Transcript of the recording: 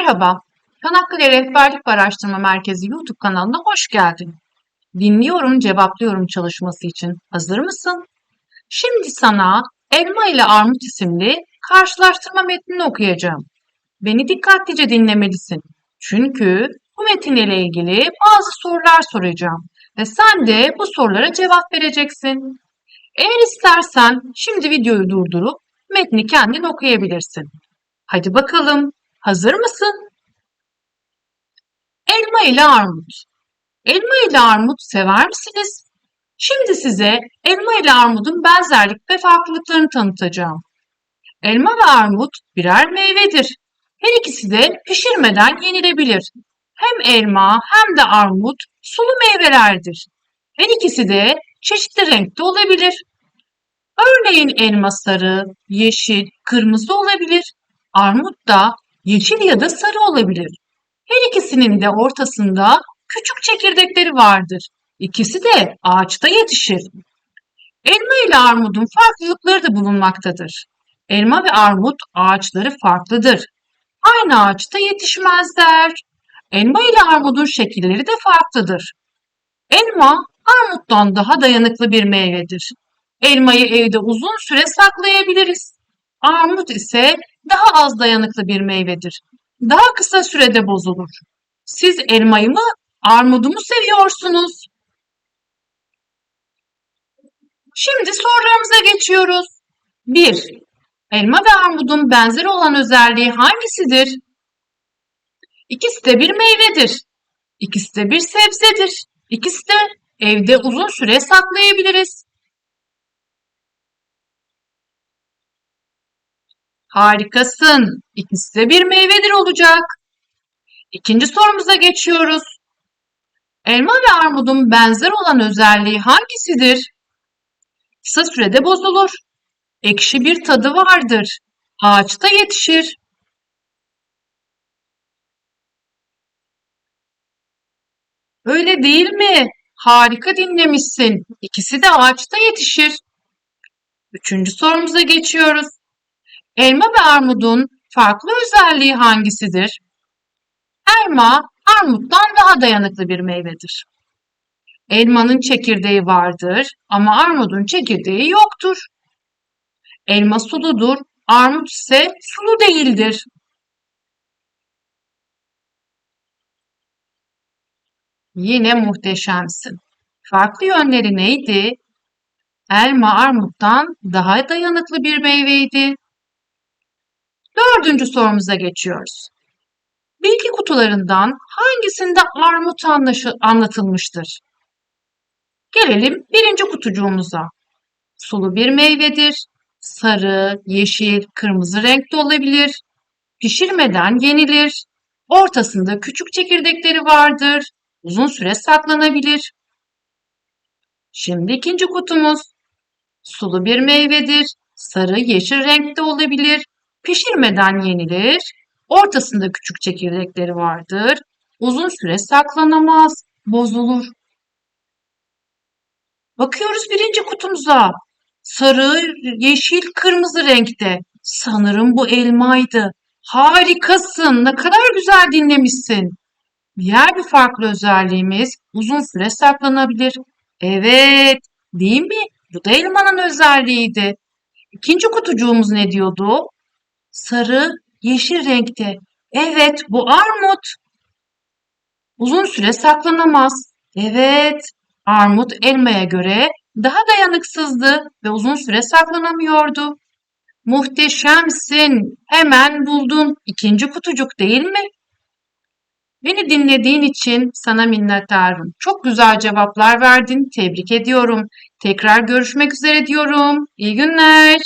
Merhaba, Çanakkale Rehberlik ve Araştırma Merkezi YouTube kanalına hoş geldin. Dinliyorum, cevaplıyorum çalışması için. Hazır mısın? Şimdi sana Elma ile Armut isimli karşılaştırma metnini okuyacağım. Beni dikkatlice dinlemelisin. Çünkü bu metin ile ilgili bazı sorular soracağım ve sen de bu sorulara cevap vereceksin. Eğer istersen şimdi videoyu durdurup metni kendin okuyabilirsin. Hadi bakalım, hazır mısın? Elma ile armut. Elma ile armut sever misiniz? Şimdi size elma ile armudun benzerlik ve farklılıklarını tanıtacağım. Elma ve armut birer meyvedir. Her ikisi de pişirmeden yenilebilir. Hem elma hem de armut sulu meyvelerdir. Her ikisi de çeşitli renkte olabilir. Örneğin elma sarı, yeşil, kırmızı olabilir. Armut da yeşil ya da sarı olabilir. Her ikisinin de ortasında küçük çekirdekleri vardır. İkisi de ağaçta yetişir. Elma ile armudun farklılıkları da bulunmaktadır. Elma ve armut ağaçları farklıdır. Aynı ağaçta yetişmezler. Elma ile armudun şekilleri de farklıdır. Elma armuttan daha dayanıklı bir meyvedir. Elmayı evde uzun süre saklayabiliriz. Armut ise daha az dayanıklı bir meyvedir. Daha kısa sürede bozulur. Siz elmayı mı, armudu mu seviyorsunuz? Şimdi sorularımıza geçiyoruz. 1. Elma ve armudun benzer olan özelliği hangisidir? İkisi de bir meyvedir. İkisi de bir sebzedir. İkisi de evde uzun süre saklayabiliriz. Harikasın. İkisi de bir meyvedir olacak. İkinci sorumuza geçiyoruz. Elma ve armudun benzer olan özelliği hangisidir? Kısa sürede bozulur. Ekşi bir tadı vardır. Ağaçta yetişir. Öyle değil mi? Harika dinlemişsin. İkisi de ağaçta yetişir. Üçüncü sorumuza geçiyoruz. Elma ve armudun farklı özelliği hangisidir? Elma, armuttan daha dayanıklı bir meyvedir. Elmanın çekirdeği vardır ama armudun çekirdeği yoktur. Elma suludur, armut ise sulu değildir. Yine muhteşemsin. Farklı yönleri neydi? Elma armuttan daha dayanıklı bir meyveydi. Dördüncü sorumuza geçiyoruz. Bilgi kutularından hangisinde armut anlatılmıştır? Gelelim birinci kutucuğumuza. Sulu bir meyvedir. Sarı, yeşil, kırmızı renkte olabilir. Pişirmeden yenilir. Ortasında küçük çekirdekleri vardır. Uzun süre saklanabilir. Şimdi ikinci kutumuz. Sulu bir meyvedir. Sarı, yeşil renkte olabilir. Pişirmeden yenilir. Ortasında küçük çekirdekleri vardır. Uzun süre saklanamaz, bozulur. Bakıyoruz birinci kutumuza. Sarı, yeşil, kırmızı renkte. Sanırım bu elmaydı. Harikasın. Ne kadar güzel dinlemişsin. Diğer bir farklı özelliğimiz uzun süre saklanabilir. Evet, değil mi? Bu da elmanın özelliğiydi. İkinci kutucuğumuz ne diyordu? Sarı, yeşil renkte. Evet, bu armut. Uzun süre saklanamaz. Evet, armut elmaya göre daha dayanıksızdı ve uzun süre saklanamıyordu. Muhteşemsin. Hemen buldun. İkinci kutucuk değil mi? Beni dinlediğin için sana minnettarım. Çok güzel cevaplar verdin. Tebrik ediyorum. Tekrar görüşmek üzere diyorum. İyi günler.